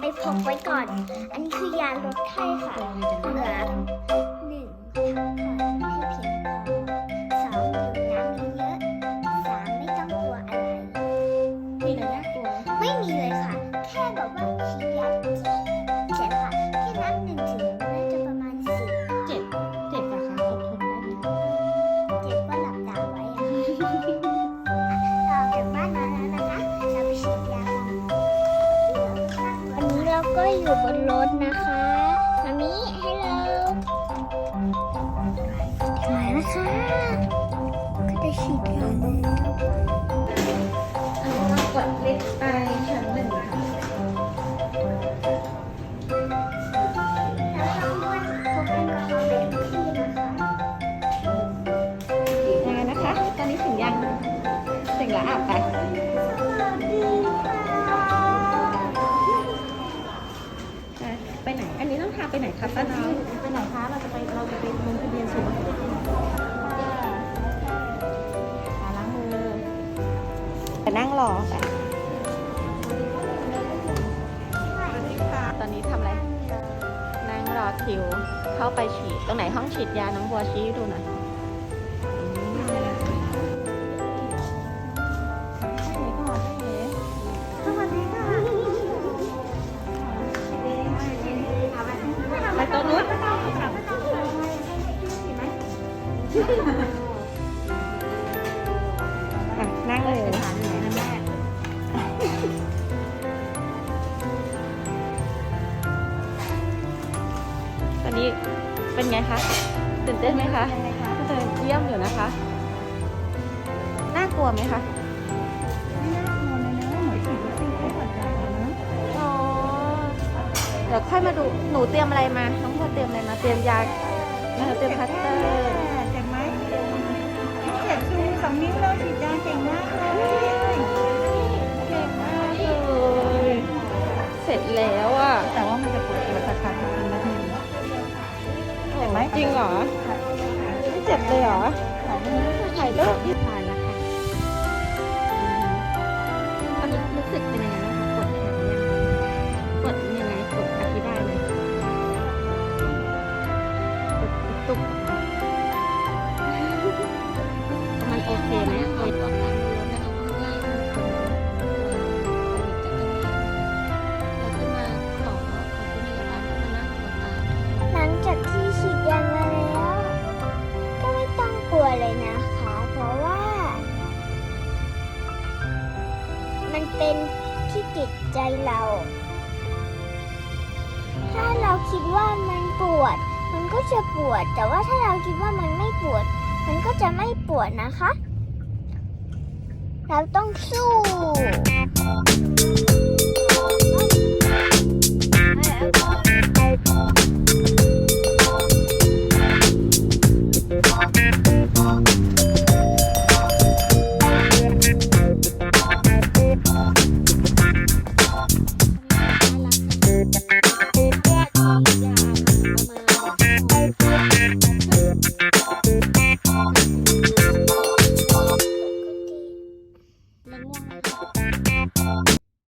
ไปพกไว้ก่อน อันนี้คือยาลดไข้ค่ะ อยู่บนรถนะคะมามิให้เรามาแล้วค่ะก็จะฉีดยาแล้วอันนี้เรากดลิฟต์ไป ไปไหนคะป้าน้องไปไหนคะเราจะไปเราจะไปลงทะเบียนศูนย์ค่ะล้างมือไปนั่งรอไปตอนนี้ทำอะไร นั่งรอคิว เข้าไปฉีด ตรงไหนห้องฉีดยาน้องบัวชี้ดูหน่อย อะนั่งเลย ตอนนี้เป็นไงคะตื่นเต้นไหมคะเดินเยี่ยมอยู่นะคะ น่ากลัวไหมคะ อ๋อ เดี๋ยวค่อยมาดู หนูเตรียมอะไรมา น้องพลเตรียมอะไรมา เตรียมยาเออเตรียมพลาสเตอร์ องนิ้วแล้วฉีดยาเก่งมากเลยเก่งมากเลยเสร็จแล้วอะแต่ว่ามันจะปวดปวดสักพักนึงนาทีเจ็บไหมจริงเหรอไม่เจ็บเลยเหรอถ่ายรูปที่ผ่าน มันเป็นที่ติดใจเรา ถ้าเราคิดว่ามันปวด มันก็จะปวด แต่ว่าถ้าเราคิดว่ามันไม่ปวด มันก็จะไม่ปวดนะคะ เราต้องสู้